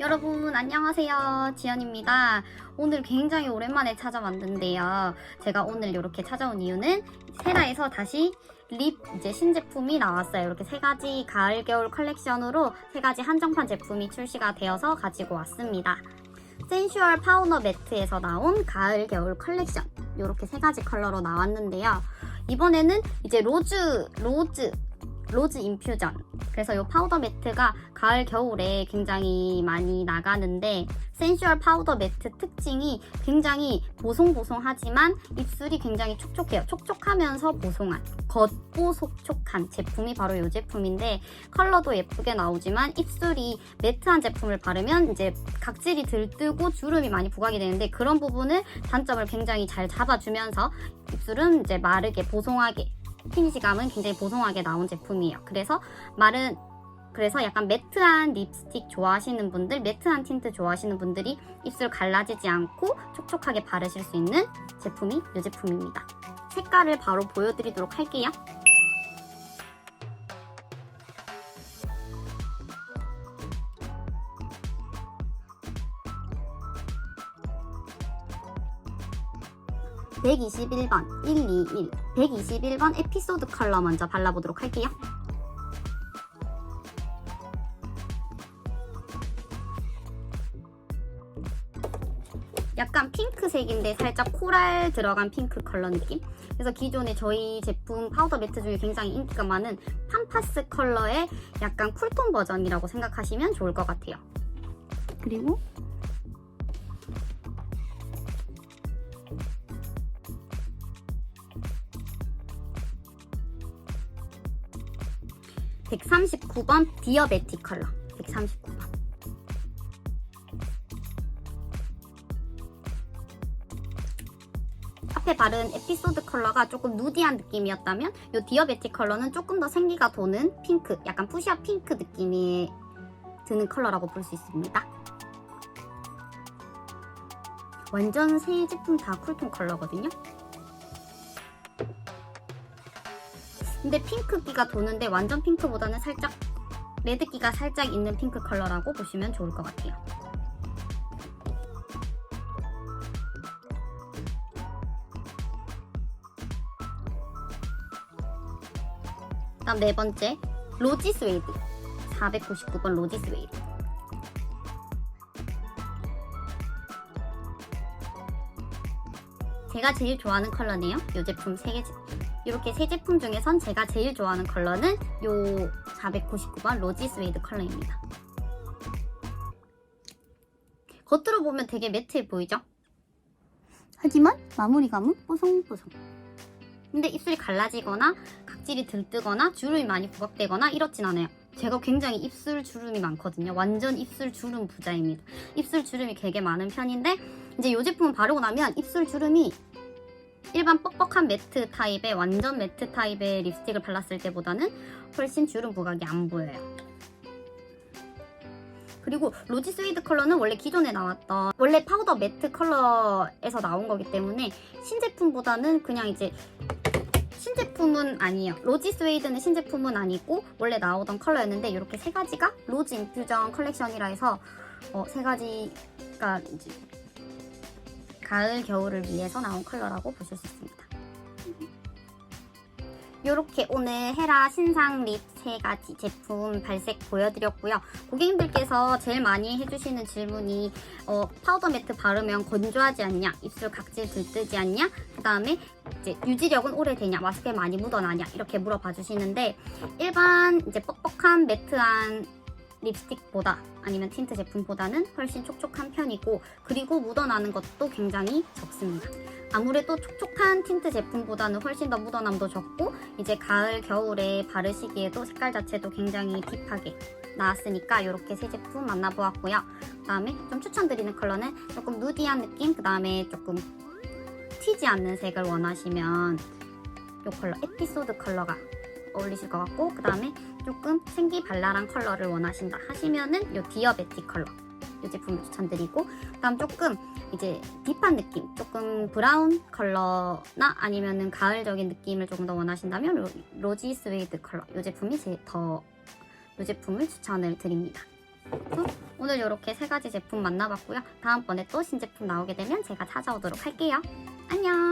여러분 안녕하세요. 지연입니다. 오늘 굉장히 오랜만에 찾아왔는데요. 제가 오늘 이렇게 찾아온 이유는 세라에서 다시 립 이제 신제품이 나왔어요. 이렇게 세 가지 가을 겨울 컬렉션으로 세 가지 한정판 제품이 출시가 되어서 가지고 왔습니다. 센슈얼 파우더 매트에서 나온 가을 겨울 컬렉션. 이렇게 세 가지 컬러로 나왔는데요. 이번에는 이제 로즈 로즈 로즈 인퓨전. 그래서 이 파우더 매트가 가을 겨울에 굉장히 많이 나가는데 센슈얼 파우더 매트 특징이 굉장히 보송보송하지만 입술이 굉장히 촉촉해요. 촉촉하면서 보송한 겉보속촉한 제품이 바로 이 제품인데 컬러도 예쁘게 나오지만 입술이 매트한 제품을 바르면 이제 각질이 들뜨고 주름이 많이 부각이 되는데 그런 부분을 단점을 굉장히 잘 잡아주면서 입술은 이제 마르게 보송하게 피니시감은 굉장히 보송하게 나온 제품이에요. 그래서 마른 그래서 약간 매트한 립스틱 좋아하시는 분들, 매트한 틴트 좋아하시는 분들이 입술 갈라지지 않고 촉촉하게 바르실 수 있는 제품이 이 제품입니다. 색깔을 바로 보여드리도록 할게요. (121번) (121) (121번) 에피소드 컬러 먼저 발라보도록 할게요. 약간 핑크색인데 살짝 코랄 들어간 핑크 컬러 느낌? 그래서 기존에 저희 제품 파우더 매트 중에 굉장히 인기가 많은 팜파스 컬러의 약간 쿨톤 버전이라고 생각하시면 좋을 것 같아요. 그리고 (139번) 디어베티 컬러 (139번) 앞에 바른 에피소드 컬러가 조금 누디한 느낌이었다면 이 디어베티 컬러는 조금 더 생기가 도는 핑크, 약간 푸시아 핑크 느낌이 드는 컬러라고 볼 수 있습니다. 완전 새 제품 다 쿨톤 컬러거든요. 근데 핑크기가 도는데 완전 핑크보다는 살짝 레드기가 살짝 있는 핑크 컬러라고 보시면 좋을 것 같아요. 다음 네 번째 로지 스웨이드 499번 로지 스웨이드 제가 제일 좋아하는 컬러네요 이 제품 세개 이렇게 세 제품 중에선 제가 제일 좋아하는 컬러는 요 499번 로지 스웨이드 컬러입니다 겉으로 보면 되게 매트해 보이죠? 하지만 마무리감은 뽀송뽀송 근데 입술이 갈라지거나 각질이 들뜨거나 주름이 많이 부각되거나 이렇진 않아요. 제가 굉장히 입술 주름이 많거든요. 완전 입술 주름 부자입니다. 입술 주름이 되게 많은 편인데 이제 이 제품을 바르고 나면 입술 주름이 일반 뻑뻑한 매트 타입의 완전 매트 타입의 립스틱을 발랐을 때보다는 훨씬 주름 부각이 안 보여요. 그리고 로지 스웨이드 컬러는 원래 기존에 나왔던 원래 파우더 매트 컬러에서 나온 거기 때문에 신제품보다는 그냥 이제 신제품은 아니에요. 로지 스웨이드는 신제품은 아니고 원래 나오던 컬러였는데 이렇게 세 가지가 로즈 인퓨전 컬렉션이라 해서 어, 세 가지가 이제 가을 겨울을 위해서 나온 컬러라고 보실 수 있습니다. 이렇게 오늘 헤라 신상 립세 가지 제품 발색 보여드렸고요. 고객님들께서 제일 많이 해주시는 질문이 어, 파우더 매트 바르면 건조하지 않냐, 입술 각질 들뜨지 않냐, 그 다음에 이제 유지력은 오래되냐, 마스크에 많이 묻어나냐 이렇게 물어봐 주시는데 일반 이제 뻑뻑한 매트한 립스틱보다 아니면 틴트 제품보다는 훨씬 촉촉한 편이고 그리고 묻어나는 것도 굉장히 적습니다. 아무래도 촉촉한 틴트 제품보다는 훨씬 더 묻어남도 적고 이제 가을 겨울에 바르시기에도 색깔 자체도 굉장히 딥하게 나왔으니까 이렇게 세 제품 만나보았고요. 그 다음에 좀 추천드리는 컬러는 조금 누디한 느낌 그 다음에 조금 튀지 않는 색을 원하시면 이 컬러 에피소드 컬러가 어울리실 것 같고 그 다음에 조금 생기 발랄한 컬러를 원하신다 하시면은 이 디어베티 컬러 이 제품을 추천드리고 그다음 조금 이제 딥한 느낌 조금 브라운 컬러나 아니면은 가을적인 느낌을 조금 더 원하신다면 로, 로지 스웨이드 컬러 이 제품이 제 더 이 제품을 추천을 드립니다. 후. 오늘 이렇게 세 가지 제품 만나봤고요. 다음번에 또 신제품 나오게 되면 제가 찾아오도록 할게요. 안녕!